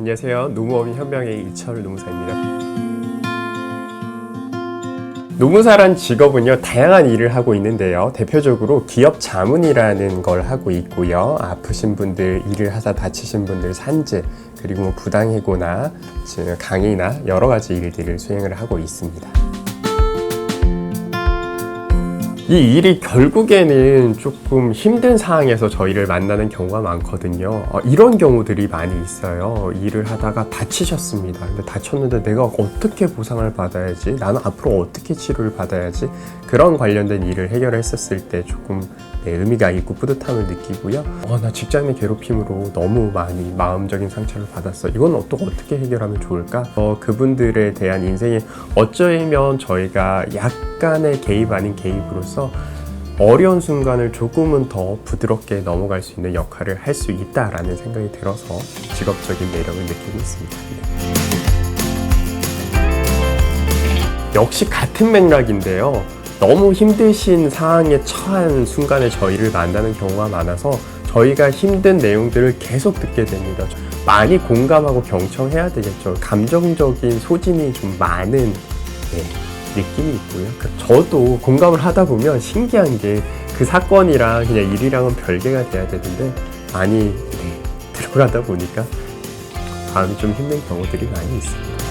안녕하세요. 노무업인 현명의 이철 노무사입니다. 노무사란 직업은요, 다양한 일을 하고 있는데요. 대표적으로 기업 자문이라는 걸 하고 있고요. 아프신 분들, 일을 하다 다치신 분들 산재, 그리고 뭐 부당해고나 강의나 여러 가지 일들을 수행을 하고 있습니다. 이 일이 결국에는 조금 힘든 상황에서 저희를 만나는 경우가 많거든요. 어, 이런 경우들이 많이 있어요. 일을 하다가 다치셨습니다. 근데 다쳤는데 내가 어떻게 보상을 받아야지? 나는 앞으로 어떻게 치료를 받아야지? 그런 관련된 일을 해결했었을 때 조금 네, 의미가 있고 뿌듯함을 느끼고요. 어, 나 직장 내 괴롭힘으로 너무 많이 마음적인 상처를 받았어. 이건 또 어떻게 해결하면 좋을까? 어, 그분들에 대한 인생에 어쩌면 저희가 약간의 개입 아닌 개입으로서 어려운 순간을 조금은 더 부드럽게 넘어갈 수 있는 역할을 할 수 있다라는 생각이 들어서 직업적인 매력을 느끼고 있습니다. 네. 역시 같은 맥락인데요. 너무 힘드신 상황에 처한 순간에 저희를 만나는 경우가 많아서 저희가 힘든 내용들을 계속 듣게 됩니다. 많이 공감하고 경청해야 되겠죠. 감정적인 소진이 좀 많은 네, 느낌이 있고요. 그 저도 공감을 하다 보면 신기한 게 그 사건이랑 그냥 일이랑은 별개가 돼야 되는데 많이 네, 들어가다 보니까 마음이 좀 힘든 경우들이 많이 있습니다.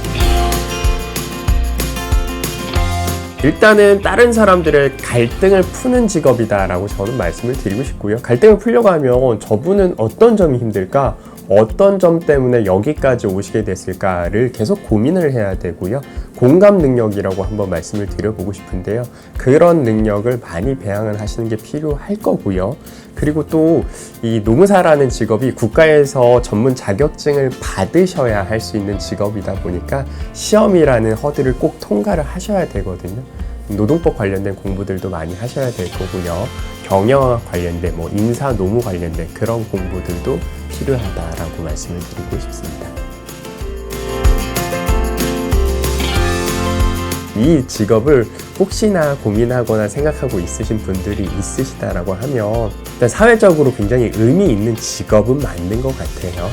일단은 다른 사람들의 갈등을 푸는 직업이다라고 저는 말씀을 드리고 싶고요. 갈등을 풀려고 하면 저분은 어떤 점이 힘들까? 어떤 점 때문에 여기까지 오시게 됐을까를 계속 고민을 해야 되고요. 공감 능력이라고 한번 말씀을 드려보고 싶은데요. 그런 능력을 많이 배양을 하시는 게 필요할 거고요. 그리고 또 이 노무사라는 직업이 국가에서 전문 자격증을 받으셔야 할 수 있는 직업이다 보니까 시험이라는 허들을 꼭 통과를 하셔야 되거든요. 노동법 관련된 공부들도 많이 하셔야 될 거고요. 경영학 관련된 뭐 인사 노무 관련된 그런 공부들도 필요하다라고 말씀을 드리고 싶습니다. 이 직업을 혹시나 고민하거나 생각하고 있으신 분들이 있으시다라고 하면 일단 사회적으로 굉장히 의미 있는 직업은 맞는 것 같아요.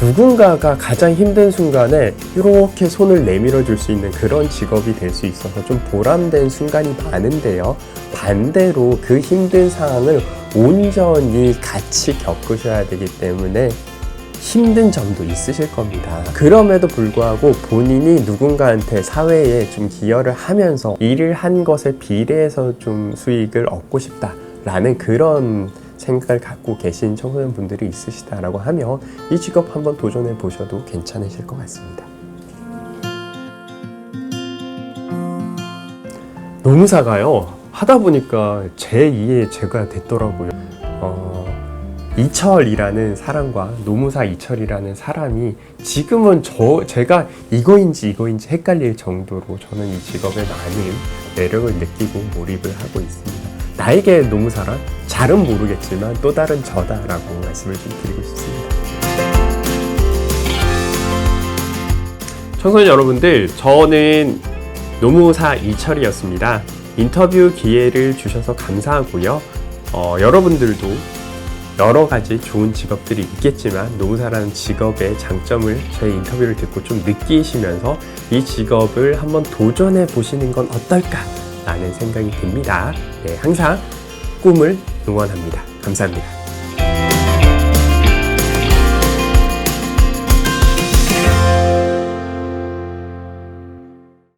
누군가가 가장 힘든 순간에 이렇게 손을 내밀어 줄 수 있는 그런 직업이 될 수 있어서 좀 보람된 순간이 많은데요. 반대로 그 힘든 상황을 온전히 같이 겪으셔야 되기 때문에 힘든 점도 있으실 겁니다. 그럼에도 불구하고 본인이 누군가한테 사회에 좀 기여를 하면서 일을 한 것에 비례해서 좀 수익을 얻고 싶다라는 그런 생각을 갖고 계신 청소년 분들이 있으시다라고 하면 이 직업 한번 도전해 보셔도 괜찮으실 것 같습니다. 노무사가요 하다 보니까 제 2의 제가 됐더라고요. 어, 이철이라는 사람과 노무사 이철이라는 사람이 지금은 저 제가 이거인지 이거인지 헷갈릴 정도로 저는 이 직업에 많은 매력을 느끼고 몰입을 하고 있습니다. 나에게 노무사란 잘은 모르겠지만 또 다른 저다라고 말씀을 좀 드리고 싶습니다. 청소년 여러분들, 저는 노무사 이철이었습니다. 인터뷰 기회를 주셔서 감사하고요. 어, 여러분들도 여러 가지 좋은 직업들이 있겠지만 노무사라는 직업의 장점을 제 인터뷰를 듣고 좀 느끼시면서 이 직업을 한번 도전해 보시는 건 어떨까 라는 생각이 듭니다. 네, 항상 꿈을 응원합니다. 감사합니다.